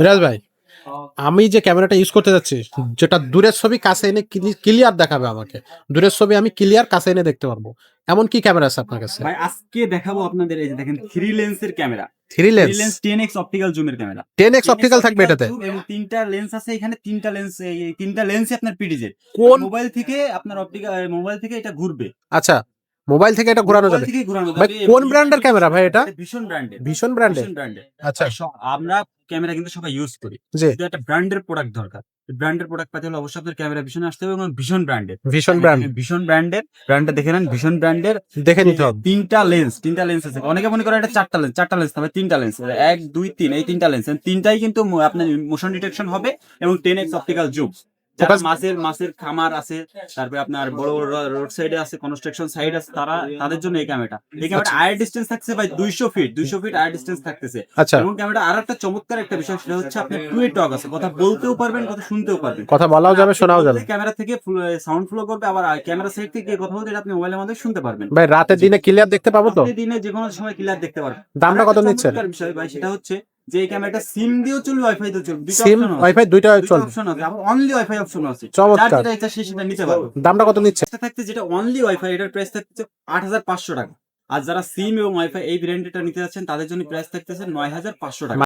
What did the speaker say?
মিরাজ ভাই আমি যে ক্যামেরাটা ইউজ করতে যাচ্ছি যেটা দূরের ছবি কাছে এনে ক্লিয়ার দেখাবে আমাকে। দূরের ছবি আমি ক্লিয়ার কাছে এনে দেখতে পারব। এমন কি ক্যামেরা আছে আপনার কাছে? ভাই আজকে দেখাবো আপনাদের এই যে দেখেন থ্রি লেন্সের camera. Three lens lens ten X optical জুমের camera. Ten X optical থাকবে এটাতে? এবং তিনটা লেন্স আছে এখানে তিনটা লেন্স এই তিনটা লেন্সই আপনার পিডিজে কোন মোবাইল থেকে আপনার অপটিক্যাল মোবাইল থেকে এটা ঘুরবে। আচ্ছা মোবাইল থেকে এটা ঘোরানো যাবে? ভাই কোন ব্র্যান্ডের ক্যামেরা ভাই এটা? ভীষণ ব্র্যান্ডের ভীষণ ব্র্যান্ডের আচ্ছা। আমরা ক্যামেরা কিন্তু সবাই ইউজ করি। কিন্তু একটা ব্র্যান্ডের প্রোডাক্ট দরকার। ব্র্যান্ডের প্রোডাক্ট পেতে হলে অবশ্যই আপনার ক্যামেরা ভীষণ আসতে হবে এবং ভীষণ ব্র্যান্ডের ভীষণ ব্র্যান্ড ভীষণ ব্র্যান্ডের ব্র্যান্ডটা দেখে নেন ভীষণ ব্র্যান্ডের দেখে নিতে হবে। তিনটা লেন্স তিনটা লেন্স আছে। অনেকে মনে করে এটা চারটা লেন্স চারটা লেন্স তবে তিনটা লেন্স এক দুই তিন এই তিনটা লেন্স তিনটাই কিন্তু আপনার মোশন ডিটেকশন হবে এবং টেন এক্স অপটিক্যাল জুম মাছের মাছের খামার আছে তারপরে আপনার বড় রোড সাইডে আছে কনস্ট্রাকশন সাইড আছে তারা তাদের জন্য এই ক্যামেরাটা এই ক্যামেরাটা আয়ার ডিস্টেন্স থাকছে ভাই দুইশো ফিট দুইশো ফিট আয়ার ডিস্টেন্স থাকতেছে। আচ্ছা। এবং ক্যামেরাটা আর একটা চমৎকার একটা বিষয় সেটা হচ্ছে আপনি টু এ টক আছে কথা বলতেও পারবেন কথা শুনতেও পারবেন। কথা বলাও যাবে শোনাও যাবে। ক্যামেরা থেকে সাউন্ড ফ্লো করবে আবার ক্যামেরা সাইড থেকে কথা বলতে আপনি মোবাইলের মধ্যে শুনতে পারবেন। ভাই রাতের দিনে ক্লিয়ার দেখতে পাবো তো? দিনে যে কোনো সময় ক্লিয়ার দেখতে পারবেন। দামটা কত নিচ্ছেন? বিষয় ভাই সেটা হচ্ছে যে এই ক্যামেরাটা সিম দিয়েও চলবে ওয়াইফাই দিয়েও চলবে সিম ওয়াইফাই দুইটা চলবে। অপশন আছে আবার অনলি ওয়াইফাই অপশন আছে। চমৎকার। যেটা ইচ্ছা সেটা নিতে পারবে। দামটা কত নিচ্ছে? এটা থাকতে যেটা অনলি ওয়াইফাই এটার প্রাইস থাকছে আট হাজার পাঁচশো টাকা। আর যারা সিম এবং ওয়াইফাই এই ব্র্যান্ডটা নিতে যাচ্ছেন তাদের জন্য প্রাইস থাকতেছে নয় হাজার পাঁচশো টাকা।